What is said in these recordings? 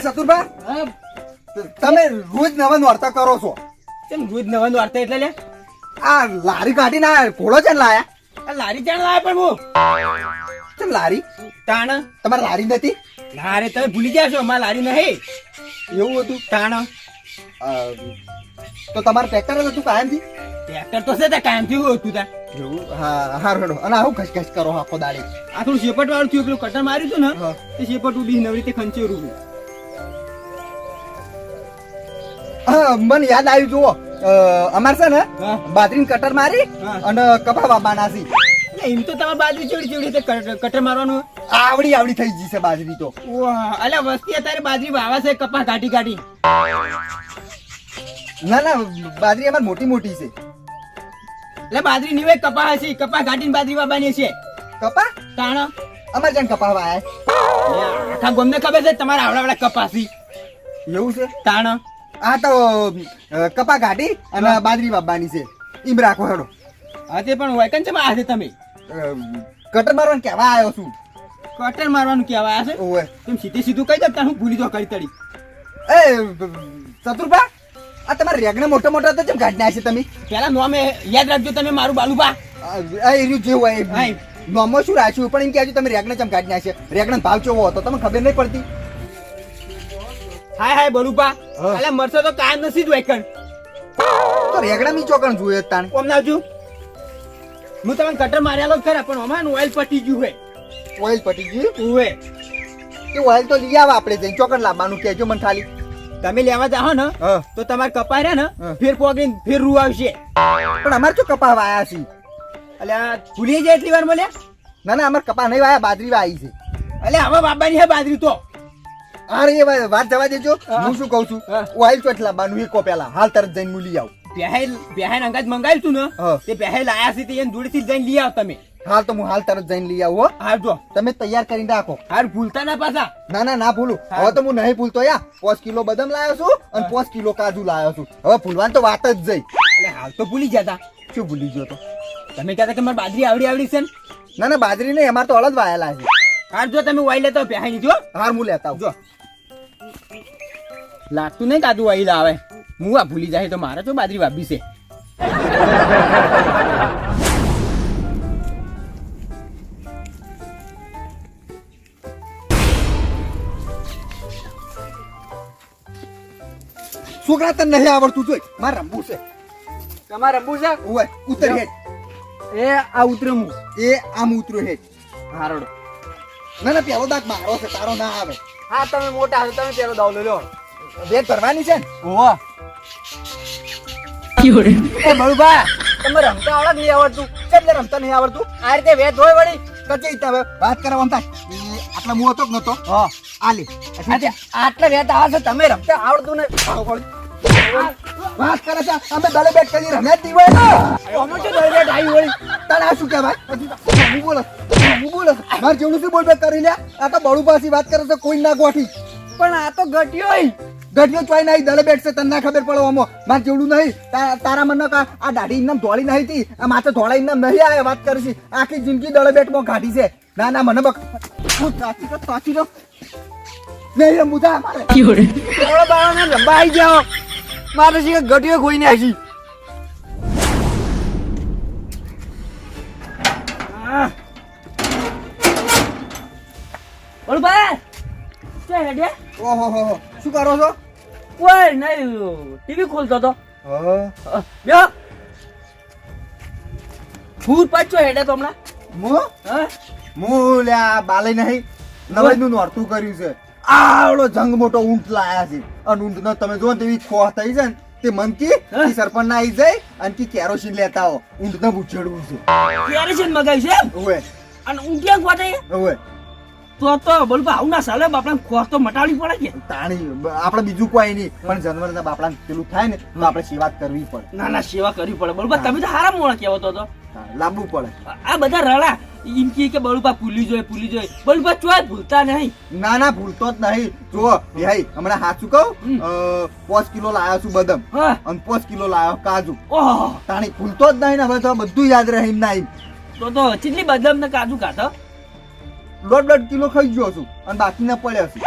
એ તમે રોજ નવા નોરતા કરો છો. કેમ રોજ નવા વાર્તા એટલે લે? આ લારી કાઢી ના ઘોડો છે લાયા? આ લારી ચાણ લાયા પણ હું? કેમ લારી? તાણ. તમારે લારી નથી? લારે તમે ભૂલી ગયા છો અમારે લારી નહીં. એવું હતું? તાણ. તો તમારે ટ્રેક્ટર જ હતું કાયમથી? ટ્રેક્ટર તો છે તે કાયમથી હતું તા. એવું? હા હા રેડો. અને આવું ખસખસ કરો આખો દાડી. આ થોડું શેપટ વાળું થયું પેલું કટર માર્યું હતું ને તે શેપટ ઉડી નવી રીતે ખંચેરું. મને યાદ આવ્યું જુઓ. અમાર છે ને બાદરી કટર મારી અને કપા બાબાના છે. એમ તો તમારે બાજરી ચોડી ચોડી રીતે કટ- કટર મારવાનું? આવડી આવડી થઈ ગઈ છે બાજરી તો. અલ્યા વસ્તી અત્યારે બાજરી વાવા છે કપા કાઢી કાઢી ના ના બાજરી અમારે મોટી મોટી છે. એટલે બાજરી નીવે કપા હશે કપા કાઢીને બાજરી વાવવાની છે. કપા? તાણ? અમારે જાણ કપા વાયા આખા ગોમને ખબર છે તમારા આવડા કપાસી એવું છે? તાણ? આ તો કપા ઘાટી અને બાજરી બાબાની છે. ઈમ રાખો હેડો. હા તે પણ વૈકન છે આ છે તમે? કટર મારવાનું કેવા આવ્યો છું. કટર મારવાનું કેવા આવ્યા છે? ઓય તમે સીધે સીધું કહી દો હું ભૂલી જો કરી તડી એ ચતુરભા આ તમારા રેગને મોટા મોટા તો કેમ કાઢી છે તમે? પેલા નોમે યાદ રાખજો તમે મારું બાલુબા એ આ જે હોય નોમો શું રાખ્યું? પણ એમ કહેજો તમે રેગને ચમ કાઢી છે. રેગણા ભાવ કેવો હતો? તમને ખબર નહીં પડતી? હાય હાય હા. અલ્યા મરસો તો કાયમ નથી જ વૈકન તો રેગડા મી ચોકણ જોઈએ તાણ. કોમ નાવજો. હું તમને કટર માર્યાલો જ ખરા પણ અમાન ઓઇલ પટી ગયું હે. ઓઇલ પટી ગયું? ઉવે કે ઓઇલ તો લઈ આવ આપણે જઈ ચોકણ લાવવાનું કેજો મને ખાલી. તમે લેવા જાઓ ને તો તમારે કપા રે ને ફેર પોગીને ફેર રૂ આવશે. પણ અમારે તો કપા વાયા છે અલ્યા ભૂલી જાય એટલી વાર મળ્યા ના ના અમારે કપા નહીં વાયા બાજરી વાઈ છે. અલ્યા હવે બાબાની હે બાજરી તો. અરે વાત જવા દેજો. હું. શું કહું છું. ઓઇલ ચોટ લાવવાનું એકો પેલા હાલ તરત જઈને મૂલી આવું. પહેલ પહેલ અંગાજ મંગાવ્યું તું ને? તે પહેલ આયા છે તે એને દૂરથી જઈને લઈ આવ તમે. હાલ તો હું હાલ તરત જઈને લઈ આવું હો. જો. તમે તૈયાર કરીને રાખો હાર ભૂલતા ના પાછા. ના ના ના ભૂલું. હવે તો હું નહીં ભૂલતો યા. પાંચ કિલો બદામ લાવ્યો છું અને પોસ પાંચ કિલો કાજુ લાવ્યો છું. હવે ભૂલવાની તો વાત જ જઈ એટલે હાલ તો ભૂલી જતા શું ભૂલી ગયો તો? તમે કહેતા કે મારી બાજરી આવડી આવડી છે ને? ના ના બાજરી નહીં અમારે તો અડદ વાયેલા છે. હાર જો તમે વાઈ લેતા પહેાઈ ની જો. હાર હું લેતા આવજો જો. લાગતું નહીં કાદુ વાઈ લાવે હું આ ભૂલી જાય તો મારે તો બાજરી વાપી છે. છોકરા તને નહીં આવડતું જોઈ મારે રમવું છે. તમારે રમવું છે? ઓય ઉતર હેઠ એ આ ઉતરમું એ આમ ઉતરો હેઠ હારડો. ના ના પેલો દાંત મારો છે તારો ના આવે. હા તમે મોટા છો તમે પેલો દાવ લો. વેદ ભરવાની છે ને? ઓહો. એ બળુભા તમે રમતા આવડે નહીં આવડતું. એટલે રમતા નહીં આવડતું? આ રીતે વેત હોય વળી. કચે તમે વાત કરવા થાય આટલા હું હતો કે નતો હા. આલે આજે આટલા વેત આવે છે તમે રમતા આવડતું ને વાત કરે છે અમે દળે બેટ કરી રમ્યા જ નહીં હોય અમે શું દોડી વેત આવી વળી. તારે આ શું કહેવાય? હું બોલો. હું બોલો. મારે જેવડું શું બોલ બેટ કરી લે આ તો બળુ પાછી વાત કરે છે કોઈ ના ગોઠી. પણ આ તો ઘટ્યો ય. ગઢિયો ચોઈ નહીં દળે બેઠશે છે તને ના ખબર પડો અમો મારે જેવડું નહીં તારા મને કા આ દાઢી ઇનામ ધોળી નહીં હતી આ માથે ધોળા ઇનામ નહીં આવે વાત કરીશી. છે આખી જિંદગી દળે બેટમાં કાઢી છે. ના ના મને બક. તાચી સાચી તો તાચી તો. નહીં રમવું જા મારે થોડો બાળાને લંબા આવી જાઓ મારે છે ગઢિયો કોઈ નહીં આવી બોલ ભાઈ ઓહો હો હો. શું કરો છો? કોઈ નહીં ટીવી ખોલતો તો હા. બ્યો ભૂત પાછો હેડે તો હમણાં. મો? હા? લ્યા બાલે નહીં. નવાઈ નું નોરતું કર્યું છે. આવડો જંગ મોટો ઊંટ લાયા છે. અને ઊંટ નો તમે જો તેવી ખોહ થઈ છે ને. તે મન કી સરપંચ ના આવી જાય અને કી કેરોસીન લેતા આવો. ઊંટ ને છે. કેરોસીન મગાવી છે? ઓવે. અને ઊંટિયા ગોઠે ઓવે. તો તો બોલ આવું ના ચાલે બાપડા ખોર તો મટાડવી પડે કે? તાણી આપણે બીજું કોઈ નહીં પણ જનવરના બાપડા પેલું થાય ને તો આપણે સેવા કરવી પડે. ના ના સેવા કરવી પડે. બોલ તમે તો હારા મોણા કેવો તો લાવવું પડે. આ બધા રળા એમ કહે કે બળુપા ભૂલી જોઈએ ભૂલી જોઈએ બળુપા ચોય ભૂલતા નહીં. ના ના ભૂલતો જ નહીં. જો ભાઈ હમણાં હાચું કહું. પાંચ કિલો લાવ્યો છું બદામ. અને પાંચ કિલો લાવ્યો કાજુ. ઓહ. તાણી ભૂલતો જ નહીં ને હવે તો બધું યાદ રહે એમ ના એમ. તો તો ચીટલી બદામ ને કાજુ ખાતો દોઢ દોઢ કિલો ખાઈ ગયો છું અને બાકીના પડ્યા છું.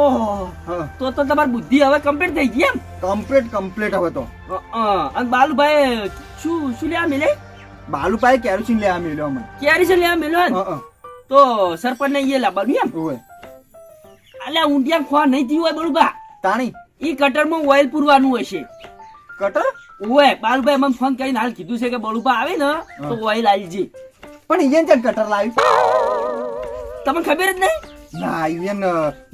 ઓહ તો તો તમારી બુદ્ધિ હવે કમ્પ્લીટ થઈ ગઈ એમ? કમ્પ્લીટ કમ્પ્લીટ હવે તો. અને બાલુભાઈ શું શું લેવા મિલે બાલુભાઈ કેરોસીન લેવા મળ્યો મને કેરોસીન લેવા મિલ્યો. તો સરપંચ ને એ લાવવાનું એમ? ઓય અલ્યા ઊંધિયા ખોવા નહીં થયું હોય બળુબા તાણી. ઈ કટરમાં ઓઇલ પૂરવાનું હશે કટર ઓય બાલુભાઈ મને ફોન કરીને હાલ કીધું છે કે બળુબા આવે ને તો ઓઇલ આલજે. પણ ઈયન કટર લાવી તમને ખબર જ નહીં? ના ઈયન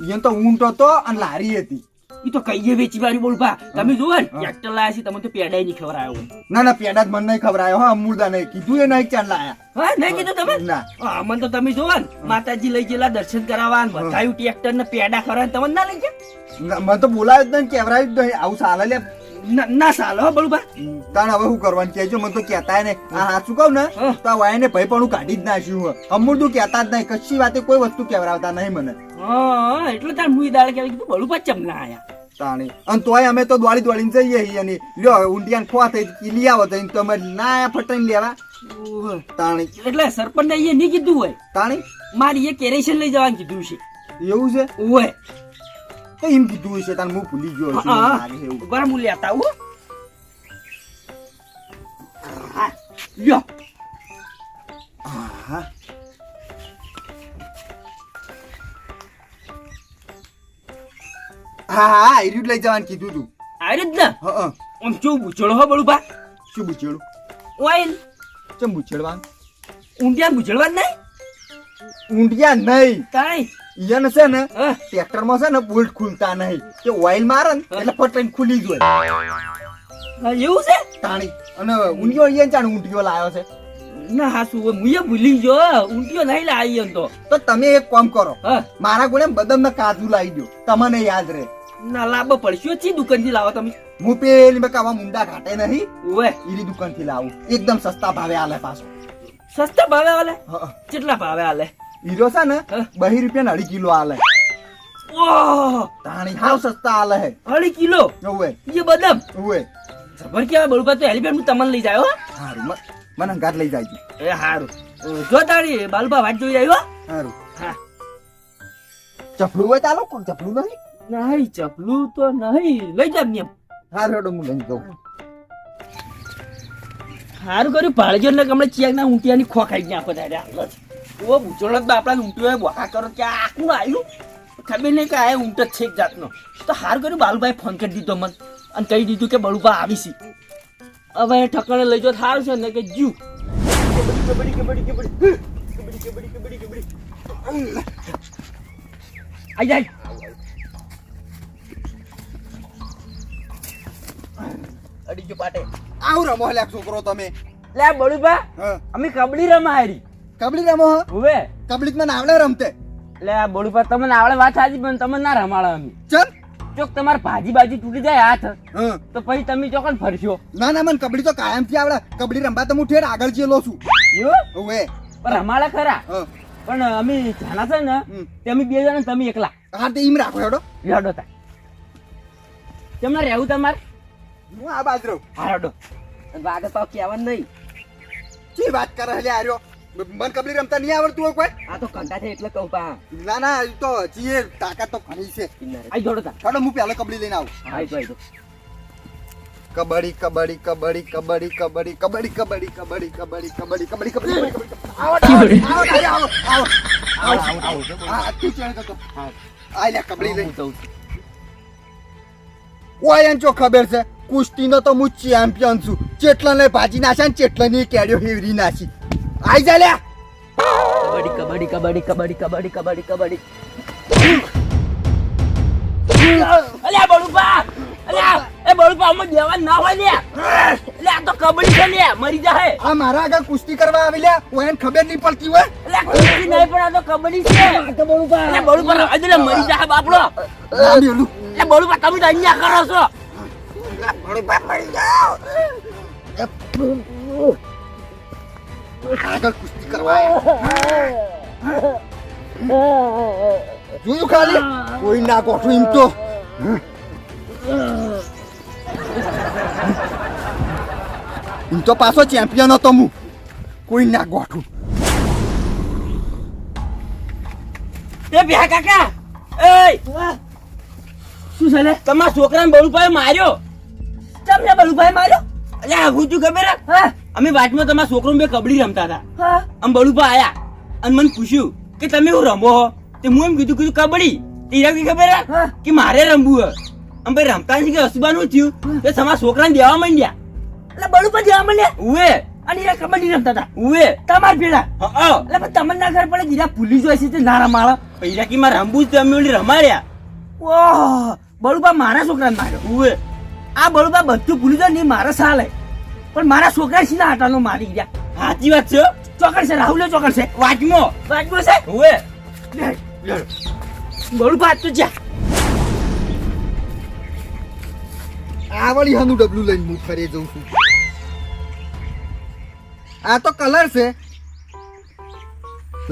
ઈયન તો ઊંટો હતો અને લારી હતી. ઈ તો કઈએ વેચી વાળી બળુબા તમે જુઓ ને. ટ્રેક્ટર લાયા છે તમને તો પેડા નહીં ખવડાયો ના ના પેડા જ મને નહીં ખબર આવ્યો હા મુર્દા નહીં કીધું એ નહીં ચાલ લાયા. હા નહીં કીધું તમે? ના. હા મને તો તમે જુઓ ને માતાજી લઈ ગયેલા દર્શન કરાવવા ને બધાયું ટ્રેક્ટર ને પેડા ખરા તમને ના લઈ ગયા? મને તો બોલાયો જ નહીં કેવરાયું જ નહીં. આવું ચાલે લે ના સાલો હો બળુબા તાણ હવે શું કરવાનું? કેજો મને તો કહેતા ને આ સાચું કહું ને તો આ વાયને ભાઈ પણ હું કાઢી જ નાખ્યું હે તું કહેતા જ નહીં. કશી વાતે કોઈ વસ્તુ કેવરાવતા નહીં મને. હા એટલે તાર મુઈ દાળ કહેવાય કીધું બળુબા ચમ ના આયા. તાણી. અને તોય અમે તો દોડી દોડીને જઈએ છીએ અને લ્યો ઊંડિયાને ખોવા થઈ લઈ આવો તો તમે ના આયા ફટાઈને લેવા. તાણી. એટલે સરપંચ ને એ નહીં કીધું હોય. તાણી. મારી એ કેરેશન લઈ જવાનું કીધું છે. એવું છે? ઓય એમ કીધું હશે તાર હું ભૂલી ગયો છું ઉપર હું લેતા હું લ્યો હા હા હા આયુ લઈ જવાનું કીધું તું આયુ જ ને હા આમ શું બુચડો હો બળું બા શું બુચડો ઓઈલ ચમ બુચડવાનું ઊંડિયા બુચડવાનું નહીં ઊંડિયા નહીં તાઈ ઈયન છે ને ટ્રેક્ટરમાં છે ને બોલ્ટ ખુલતા નહીં. તે ઓઇલ મારે ને એટલે ફટાઈને ખુલી જ એવું છે? તાણી. અને ઊંડિયો ઈયન ચાણ ઊંડિયો લાવ્યો છે. ના હા શું હું એ ભૂલી ગયો ઊંટિયો નહીં લાવી એમ તો. તો તમે એક કામ કરો. હા. મારા ગુણે બદામ ને કાજુ લાવી દો. તમને યાદ રહે. ના લાભ પડશે ચી દુકાનથી લાવો તમે? હું પેલી મેં કાવા મુંડા ઘાટે નહીં ઓએ ઈરી દુકાનથી લાવું. એકદમ સસ્તા ભાવે આલે પાછો. સસ્તા ભાવે આલે. કેટલા ભાવે આલે? હીરો છે ને બહી રૂપિયા અઢી કિલો આલે. તાણી હાવ સસ્તા આલે હે. અઢી કિલો? ઓવે એ બદામ? ઓવે જબર કે બળુબા તો હેલીપેડ હું તમને લઈ જાય હારું મને અંગાત લઈ જાય એ હારું. જો તારી બાલુબા વાત જોઈ આવ્યો. હારું. હા. ચપલું હોય ચાલો કોણ ચપલું નહીં? નહીં ચપલું તો નહીં. લઈ જા ને હારું હેડો હું લઈ જાઉં. હારું કર્યું. ભાળજો ને કમળે ચિયાક ના ઊંટિયાની ખો ખાઈ ગયા બધા ઓ બુચોળો આપણા ઊંટિયો બોકા કરો કે આખું આવ્યું ખબર નહીં કે આ ઊંટ છે એક જાતનો. તો હાર કર્યું બાલુભાઈ ફોન કરી દીધો મને અને કહી દીધું કે બળુબા આવી છે હવે ઠકણે લઈ જો સારું છે ને કે જ્યુ. આઈ જાય. અડી જો પાટે. આવ રમો લે છોકરો તમે. લે બળુબા હા. અમે કબડી રમા હારી કબડ્ડી રમો હવે કબડી મને આવડે રમતે. લે પર તમને આવડે વાત સાચી પણ તમને ના રમાડો અમે. ચલ ચોક તમારે ભાજી બાજી તૂટી જાય હાથ. તો પછી તમે ચોકન ફરશો. ના ના મને કબડી તો કાયમથી આવડે. કબડી રમવા તો હું ઠેર આગળ ચેલો છું. હવે પણ રમાડે ખરા. પણ અમે જાના છે ને. તે અમે બે જણા તમે એકલા. હા તે ઈમ રાખો હેડો. હેડો તા તમને રહેવું તમારે? હું આ બાજરો રહું. હારડો વાગે તો કહેવાનું નહીં. ચી વાત કરે હલે આર્યો મને કબલી રમતા નહીં આવડતું હોય કોઈ આ તો કંટા છે એટલે કહું પા ના ના એ તો હજી તાકાત તો ઘણી છે આઈ જોડો તા હેડો હું પહેલા કબલી લઈને આવું આઈ તો આઈ તો કબડ્ડી કબડ્ડી કબડ્ડી કબડ્ડી કબડ્ડી કબડ્ડી કબડ્ડી કબડ્ડી કબડ્ડી કબડ્ડી કબડ્ડી કબડ્ડી કબડ્ડી આવો આવો આવો આવો આવો આવો હા તું ચાલ તો આ લે કબડ્ડી લઈ ઓય એન ચો ખબર છે કુસ્તીનો તો હું ચેમ્પિયન છું ચેટલા ને ભાજી નાશે ને ચેટલા ની કેડ્યો હેવરી નાખી આઈ જા કબડી કબડ્ડી કબડ્ડી કબડ્ડી કબડ્ડી કબડ્ડી કબડ્ડી અલ્યા બળુપા. અલ્યા એ બળુપા અમે દેવા ના હોય લે એટલે આ તો કબડ્ડી છે લે મરી જાય આ મારા આગળ કુસ્તી કરવા આવી લે ઓય એને ખબર નહીં પડતી હોય. એટલે કુસ્તી નહીં પણ આ તો કબડ્ડી છે. એટલે બળુપા. આજે લે મરી જાહે બાપડો. એટલે બળુપા તમે તો અહીંયા કરો છો. આગળ કુસ્તી કરવા. જોયું ખાલી? કોઈ ના ગોઠું એમ તો. એમ તો પાછો ચેમ્પિયન હતો હું. કોઈ ના ગોઠું એ બે કાકા! એ શું છે લે? તમારા છોકરાને બળુભાઈ માર્યો? તમને બળુભાઈ માર્યો? અલ્યા હું તું ખબર હે. અમે વાતમાં તમારા છોકરો બે કબડી રમતા હતા. આમ બળુભા આયા અને મને પૂછ્યું કે તમે હું રમો હો? તે હું એમ કીધું કીધું કબડ્ડી. તીરા કી ખબર કે મારે રમવું હે. આમ ભાઈ રમતા નથી કે અસુબાનું થયું. કે તમારા છોકરાને દેવા માંડ્યા. એટલે બળુભા દેવા માંડ્યા? ઉવે. અને એ કબડ્ડી રમતા હતા? ઉવે. તમાર પેલા હા એટલે પણ તમને ના ખબર પડે જીરા ભૂલી જોઈ છે તે ના માળા પૈસા કી માં રમવું જ તમે ઓલી રમાડ્યા. ઓહ બળુપા મારા છોકરાને માર્યો. ઉવે. આ બળુપા બધું ભૂલી જાય ને મારા સાલે. પણ મારા છોકરા સીધા હાટાનો મારી ગયા. સાચી વાત છે ચોકડ છે રાહુલ ચોકડ છે વાજમો. વાજમો છે? હોવે બળું પાત તો જા. આ વળી હાનું ડબલું લઈને હું ફરે જઉં છું. આ તો કલર છે.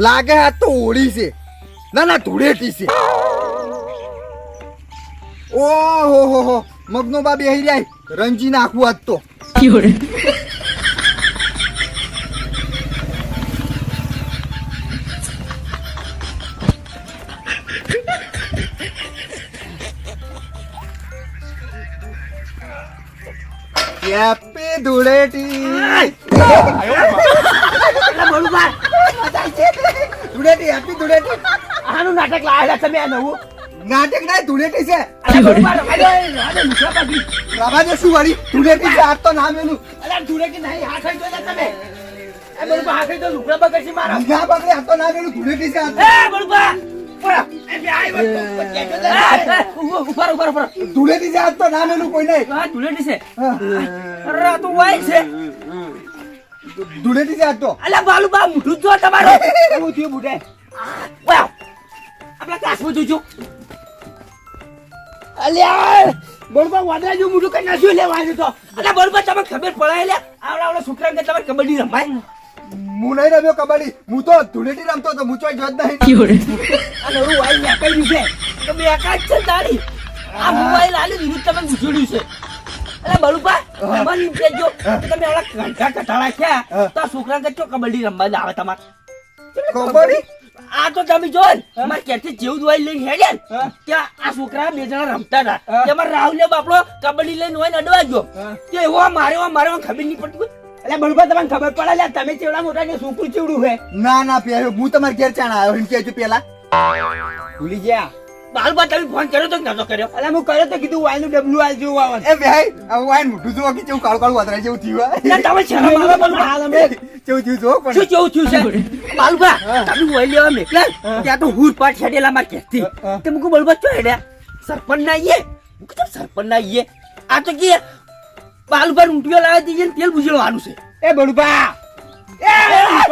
લાગે આ તો હોળી છે. ના ના ધૂળેટી છે. ઓહો હો હો. મગનો બા બેહી જાય રંજી નાખવું આજ તો. હેપી ધૂળેટી. ધૂળેટી હેપી ધૂળેટી. આનું નાટક લાવેલા તમે આ નવું? નાટક નહીં ધૂળેટી છે. પાડી. રામાજે શું વાળી ધૂળેટી છે આજ તો નામ એનું અલા ધૂળેટી નહીં, હાથ જોઈ લે તમે. એ બળુબા હાથ આવી તો લુગડા બગડશે મારા. ના પકડે આ તો ધૂળેટી છે આજ તો. એ બળુબા. ધૂળેટી છે આજ તો નામ એનું કોઈ નહીં. આ ધૂળેટી છે. અરે આ વાય છે. ધૂળેટી છે તો. અલા બાલુબા મોઢું જ જો તમારું. એવું થયું બુઢે? આપણા ક્લાસમાં જોજો અલ્યા બળબા વાદળા જેવું મોઢું કઈ નાખ્યું લેવાનું તો. અલા બળબા તમે ખબર પડાય લે. આવડા આવડા છોકરા કે તમારે કબડ્ડી રમાય? હું નહીં રમ્યો કબડ્ડી. હું તો ધૂળેટી રમતો હતો હું ચોય જોત નહીં. વાઈ નાખાઈ છે. તો બે એકાદ છે તારી. આ મોબાઈલ આલી વિરુદ્ધ તમે ગુજોડ્યું છે. અરે બળુપા તમને એમ કહેજો તમે આવડા ઘંટા કટાળા થયા તો આ છોકરા કે કબડ્ડી રમવા જ આવે તમારે? કબડ્ડી? આ તો તમે જો ને, મારે ક્યાંથી જેવું દવાઈ લઈને હેડે ત્યાં આ છોકરા બે જણા રમતા હતા. તેમાં રાહુલ બાપડો કબડ્ડી લઈને હોય ને અડવા ગયો. કે એવો મારે મારે ખબર નહીં પડતી એટલે બળુપા તમને ખબર પડે લે તમે ચેવડા મોટા ને છોકરું ચેવડું હે? ના ના પેલું હું તમારે ઘેર ચાણા આવ્યો એમ કહેજો પેલા. ભૂલી ગયા? બાલબા તમે ફોન કર્યો તો કે નતો કર્યો અલા હું કર્યો તો કીધું વાયનું ડબલું આલ જેવું આવવાનું એ ભાઈ હવે વાઈન મોઢું જોવા કે કેવું કાળું કાળું વાદળા જેવું થયું એટલે તમે શરમ આવે બળુપા? હાલ અમે કેવું થયું જો શું પણ કેવું થયું છે બાલુભા તમે વહી લેવા મેકલા ત્યાં તો હુર પાટ છેડેલા તે મુકુ બળબા ચો હેડ્યા સરપંચ ના આઈએ મુકુ તો સરપંચ ના આઈએ આ તો કે બાલુભા ઊંટિયો લાવી દીજે ને તેલ બુજળવાનું છે એ બડુપા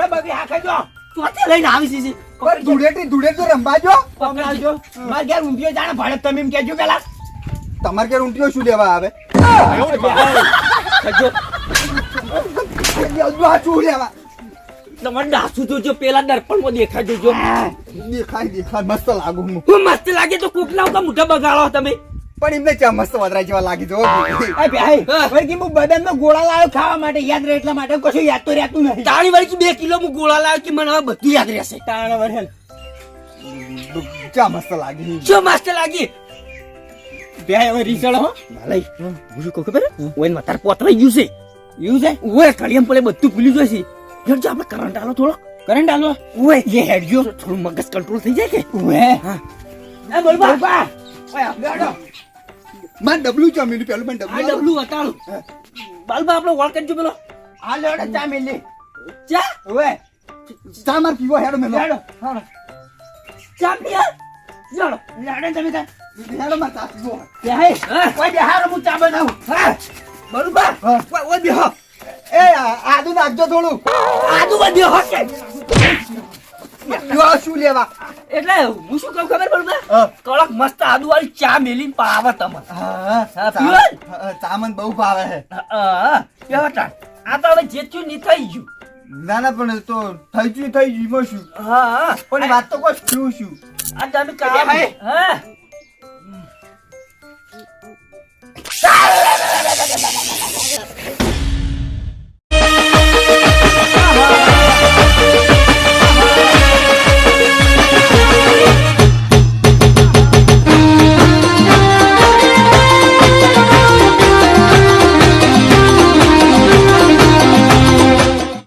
એ બગી હાકે જો ચોથી લઈને આવી છે પણ ધૂળેટી ધૂળે રમવા જો પકડાજો. માર ઘેર ઊંધિયો જાણે ભાડે તમે એમ કેજો પેલા. તમાર ઘેર ઊંટીઓ શું લેવા આવે? શું લેવા? તમારે ડાસુ જોજો પેલા દર્પણમાં દેખાય જોજો દેખાય દેખાય મસ્ત લાગુ હું. મસ્ત લાગે તો કોકના ઉકા મોઢા બગાડો તમે. પણ એમને ચમસ તો વાદળા જેવા લાગી જો ભાઈ હા. વળગી હું બદામનો ગોળા લાવ્યો ખાવા માટે? યાદ રહે એટલા માટે કશું યાદ તો રહેતું નહીં તાણી વાળી બે કિલો હું ગોળા લાવ્યો કે મને હવે બધું યાદ રહેશે? તાણ વરહેલ ચા મસ્ત લાગી. મસ્ત લાગી? ભાઈ હવે રીસળ હો. માલય હું શું કહું ખબર? ઓય ને તાર પોતરાઈ ગયું છે એવું છે ઓય કળિયમ પડે બધું ભૂલી જશે યાર જો આપણે કરંટ આલો થોડો. કરંટ આલો? ઓય જે હેડજો થોડું મગજ કંટ્રોલ થઈ જાય કે? ઓય હા? ના બોલ બા ઓય બેઠો માર ડબલું ચા મેલું પેલું પણ આ ડબલું ડબલું વટાળું બાલબા આપણો વળકન જો પેલો. આ લેવડે ચા મેલી ચા? ઓએ ચા માર પીવો હેડો મેલો. હેડો હેડો. ચા પીયા જાડો લેડો તમે તા. હેડો માર ચા પીવો. બેહાય હા? ઓય બેહારો હું ચા બનાવું. હા? બરોબર હા. ઓય બેહો. એ આદુ નાખજો થોડું. આદુ બધે હશે જો શું લેવા? એટલે હું શું કહું ખબર બરોબર કડક મસ્ત આદુ વાળી ચા મેલીને પાવે હા, ચા- મને બહુ ભાવે છે. આ તો હવે જે થયું થઈ ગયું. ના ના પણ તો થઈ ગયું થઈ ગયું એમાં શું? હા હા. પણ વાત તો કોઈ શું શું? આ તમે કામ હા.